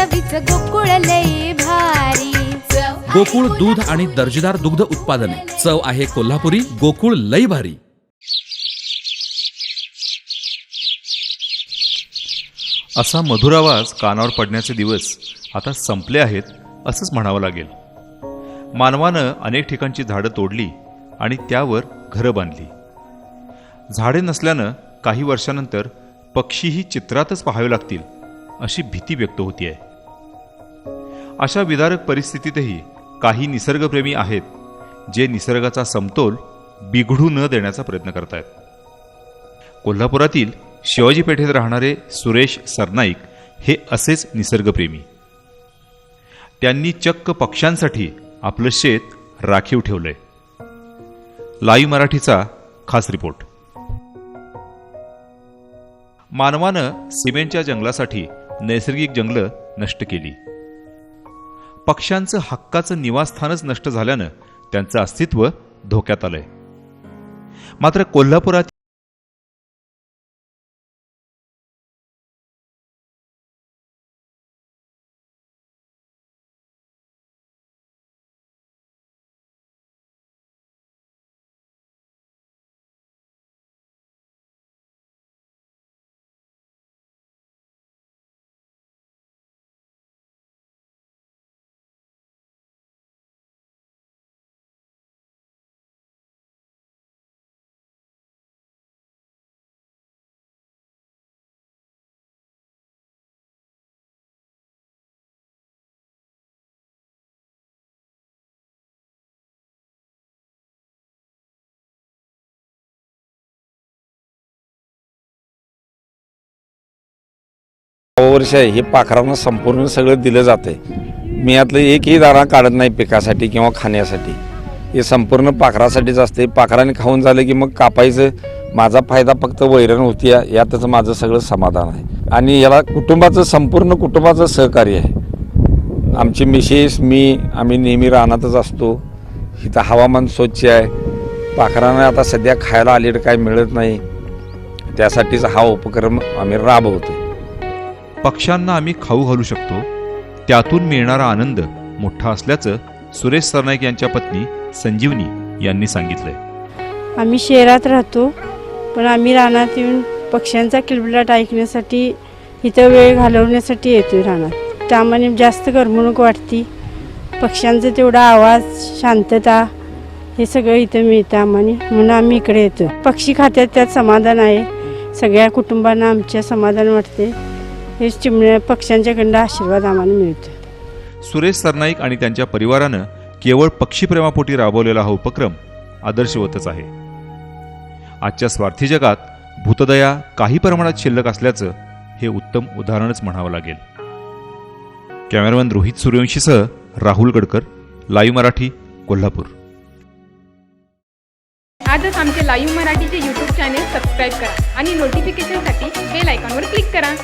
चवीच गोकुळ लई भारी. गोकुळ दूध आणि दर्जेदार दुग्ध उत्पादने. चव आहे कोल्हापुरी गोकुळ लई भारी. असा मधुर आवाज कानावर पडण्याचे दिवस आता संपले आहेत असंच म्हणावं लागेल. मानवानं अनेक ठिकाणची झाडं तोडली आणि त्यावर घरं बांधली. झाडे नसल्यानं काही वर्षानंतर पक्षीही चित्रातच पाहावे लागतील अशी भीती व्यक्त होती आहे अशा विदारक परिस्थितीतही काही निसर्गप्रेमी आहेत जे निसर्गाचा समतोल बिघडू न देण्याचा प्रयत्न करतायत. कोल्हापुरातील शिवाजी पेठेत राहणारे सुरेश सरनाईक हे असेच निसर्गप्रेमी. त्यांनी चक्क पक्ष्यांसाठी आपलं शेत राखीव ठेवलंय. लाईव्ह मराठीचा खास रिपोर्ट. मानवानं सिमेंटच्या जंगलासाठी नैसर्गिक जंगलं नष्ट केली. पक्ष्यांचं हक्काचं निवासस्थानच नष्ट झाल्यानं त्यांचं अस्तित्व धोक्यात आलंय. मात्र कोल्हापुरात वर्ष आहे हे पाखरांना संपूर्ण सगळं दिलं जाते मी यातलं एकही दारा काढत नाही पिकासाठी किंवा खाण्यासाठी. हे संपूर्ण पाखरासाठीच असते पाखराने खाऊन झालं की मग कापायचं. माझा फायदा फक्त वैरण होती यातच माझं सगळं समाधान आहे. आणि याला कुटुंबाचं संपूर्ण कुटुंबाचं सहकार्य आहे. आमची मिसेस मी आम्ही नेहमी रानातच असतो. इथं हवामान स्वच्छ आहे. पाखरांना आता सध्या खायला आलेलं काय मिळत नाही. त्यासाठीच हा उपक्रम आम्ही राबवतो पक्ष्यांना आम्ही खाऊ घालू शकतो. त्यातून मिळणारा आनंद मोठा असल्याचं सुरेश सरनाईक यांच्या पत्नी संजीवनी यांनी सांगितलंय. आम्ही शहरात राहतो पण आम्ही रानात येऊन पक्ष्यांचा किलबिलाट ऐकण्यासाठी इथं वेळ घालवण्यासाठी येतो रानात. त्यामुळे जास्त करमणूक वाटते पक्ष्यांचा तेवढा आवाज शांतता हे सगळं इथं मिळतं आम्हाला म्हणून आम्ही इकडे येतो पक्षी खात्यात त्यात समाधान आहे. सगळ्या कुटुंबांना आमच्या समाधान वाटते. हे चिमण्या पक्ष्यांच्याकडनं आशीर्वाद आम्हाला मिळतो सुरेश सरनाईक आणि त्यांच्या परिवारानं केवळ पक्षीप्रेमापोटी राबवलेला हा उपक्रम आदर्शवतच आहे. आजच्या स्वार्थी जगात भूतदया काही प्रमाणात शिल्लक असल्याचं हे उत्तम उदाहरणच म्हणावं लागेल. कॅमेरामॅन रोहित सूर्यवंशीसह राहुल गडकर लाईव्ह मराठी कोल्हापूर. आजच आमचे लाईव्ह मराठीचे यूट्यूब चॅनेल सबस्क्राईब करा आणि नोटिफिकेशनसाठी बेल आयकॉनवर क्लिक करा.